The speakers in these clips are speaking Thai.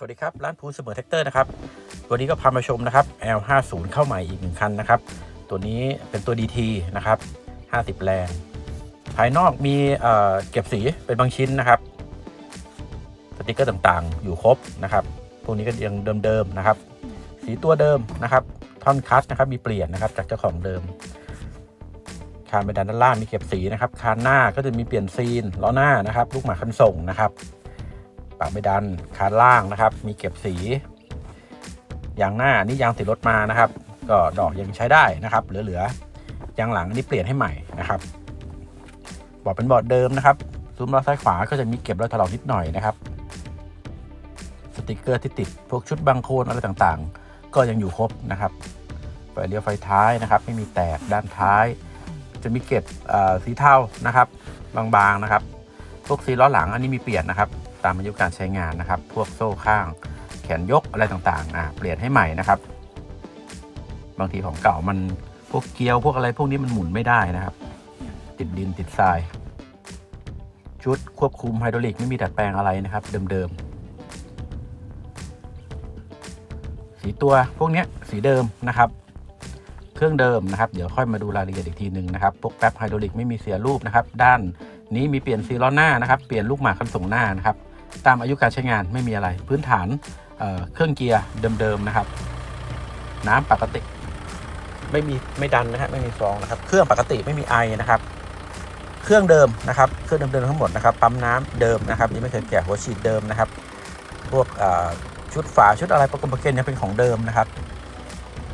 สวัสดีครับ ร้านภูเสมอแท็กเตอร์นะครับ วันนี้ก็พามาชมนะครับ L50 เข้าใหม่อีกหนึ่งคันนะครับ ตัวนี้เป็นตัว DT นะครับ 50 แรง ภายนอกมีเเก็บสีเป็นบางชิ้นนะครับสติกเกอร์ต่างๆ อยู่ครบนะครับ พวกนี้ก็ยังเดิมๆนะครับ สีตัวเดิมนะครับ ท่อนคัสนะครับ มีเปลี่ยนนะครับจากเจ้าของเดิม คานไปด้านล่างมีเก็บสีนะครับ คานหน้าก็จะมีเปลี่ยนซีนล้อหน้านะครับ ลูกหมากคันส่งนะครับ ปากไม่ดันคานล่างนะครับ มีเก็บสียางหน้านี่ยางติดรถมานะครับ ก็ดอกยังใช้ได้นะครับ เหลือๆยางหลังอันนี้เปลี่ยนให้ใหม่นะครับบอดเป็นบอดเดิมนะครับซุ้มล้อซ้ายขวาก็จะมีเก็บรอยถลอกนิดหน่อยนะครับ สติกเกอร์ที่ติดพวกชุดบังโคนอะไรต่างๆ ก็ยังอยู่ครบนะครับไฟเลี้ยวไฟท้ายนะครับ ไม่มีแตกด้านท้าย จะมีเก็บสีเทานะครับ บางๆนะครับ พวกซีล้อหลังอันนี้มีเปลี่ยนนะครับ ตามอายุการใช้งานนะครับ พวกโซ่ข้าง แขนยกอะไรต่างๆอะเปลี่ยนให้ใหม่นะครับ บางทีของเก่ามันพวกเกลียวพวกอะไรพวกนี้มันหมุนไม่ได้นะครับ ติดดินติดทราย ชุดควบคุมไฮดรอลิกไม่มีดัดแปลงอะไรนะครับ เดิมๆ สีตัวพวกนี้สีเดิมนะครับเครื่องเดิมนะครับเดี๋ยวค่อยมาดูรายละเอียดอีกทีหนึ่งนะครับพวกแป๊บไฮดรอลิกไม่มีเสียรูปนะครับ ด้านนี้มีเปลี่ยนซีล้อหน้านะครับ เปลี่ยนลูกหมากคันส่งหน้านะครับ ตามอายุการใช้งานไม่มีอะไร พื้นฐานเเครื่องเกียร์เดิมๆนะครับ น้ำปกติไม่มีไม่ดันนะฮะไม่มีฟองนะครับเครื่องปกติไม่มีไอนะครับ เครื่องเดิมนะครับเครื่องเดิมๆทั้งหมดนะครับปั๊มน้ำเดิมนะครับนี่ไม่เคยแกะหัวฉีดเดิมนะครับ พวกชุดฝาชุดอะไรประกอบประเกนยังเป็นของเดิมนะครับ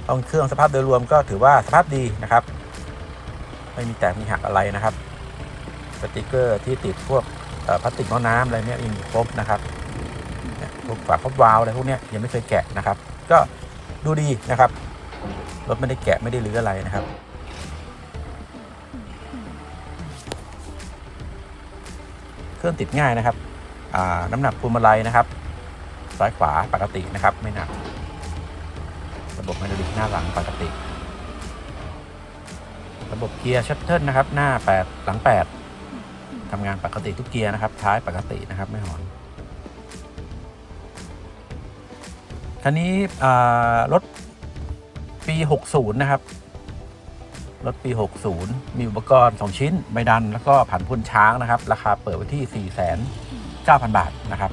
ห้องเครื่องสภาพโดยรวมก็ถือว่าสภาพดีนะครับ ไม่มีแตกมีหักอะไรนะครับ สติกเกอร์ที่ติดพวก พลาสติกน้อน้ำอะไรเนี่ยยังอยู่ครบนะครับพวกฝาครอบวาล์วอะไรพวกเนี้ยยังไม่เคยแกะนะครับ ก็ดูดีนะครับรถไม่ได้แกะไม่ได้รื้ออะไรนะครับเครื่องติดง่ายนะครับอ่าน้ำหนักพวงมาลัยนะครับ ซ้ายขวาปกตินะครับ ไม่หนัก ระบบไฮดรอลิกหน้าหลังปกติ ระบบเกียร์ชัตเทิลนะครับ หน้า 8 หลัง 8 ทำงานปกติทุกเกียร์นะครับ ท้ายปกตินะครับไม่หอนคันนี้รถปี 60 นะครับ รถปี 60 มีอุปกรณ์ 2 ชิ้นใบดันแล้วก็ผันพุ่นช้างนะครับ ราคาเปิดไว้ที่ 4,900 บาทนะครับ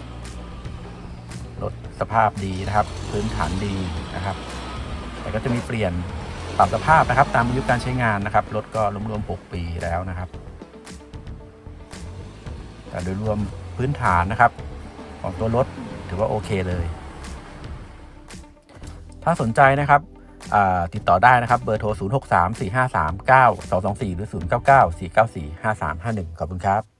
รถสภาพดีนะครับ พื้นฐานดีนะครับ แต่ก็จะมีเปลี่ยนปรับสภาพนะครับ ตามอายุการใช้งานนะครับ รถก็รวมๆ 6 ปีแล้วนะครับ แต่โดยรวมพื้นฐานนะครับ ของตัวรถถือว่าโอเคเลย ถ้าสนใจนะครับติดต่อได้นะครับเบอร์โทร 0 6 3 4 5 3 9 2 2 4 หรือ 0 9 9 4 9 4 5 3 5 1 ขอบคุณครับ